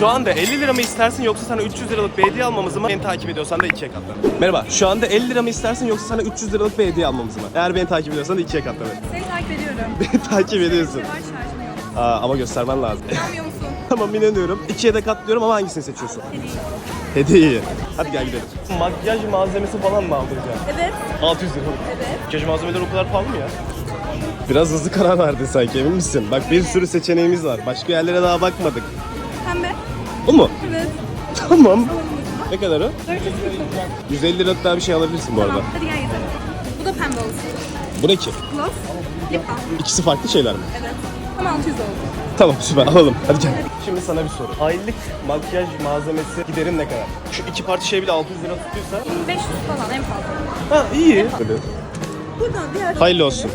Şu anda 50 lira mı istersin yoksa sana 300 liralık bir hediye almamızı mı? Beni takip ediyorsan da ikiye katla. Merhaba. Şu anda 50 lira mı istersin yoksa sana 300 liralık bir hediye almamızı mı? Eğer beni takip ediyorsan da ikiye katla. beni. Seni takip ediyorum. Beni takip ediyorsun. Var şarjım yok. Aa, ama göstermen lazım. İnanmıyor musun? tamam inanıyorum. İkiye de katlıyorum ama hangisini seçiyorsun? Hediye. Hediyeyi. Hadi gel gidelim. Makyaj malzemesi falan mı aldıracaksın? Evet. 600 lira. Evet. Makyaj malzemeleri o kadar pahalı mı ya? Biraz hızlı karar verdin sanki emin misin? Bak bir sürü seçeneğimiz var. Başka yerlere daha bakmadık. Bu mu? Evet. Tamam. Ne kadar o? 449. 150 liralık daha bir şey alabilirsin bu arada. Tamam. Hadi gel gezelim. Bu da pembe olsun. Bu ne ki? Gloss. Lip balm. İkisi farklı şeyler mi? Evet. Ama 600 oldu. Tamam süper alalım. Hadi gel. Şimdi sana bir soru. Aylık makyaj malzemesi giderin ne kadar? Şu iki parça şey bile 600 lira tutuyorsa. 500 falan en fazla. Ha iyi. Buradan diğer Hayırlı olsun.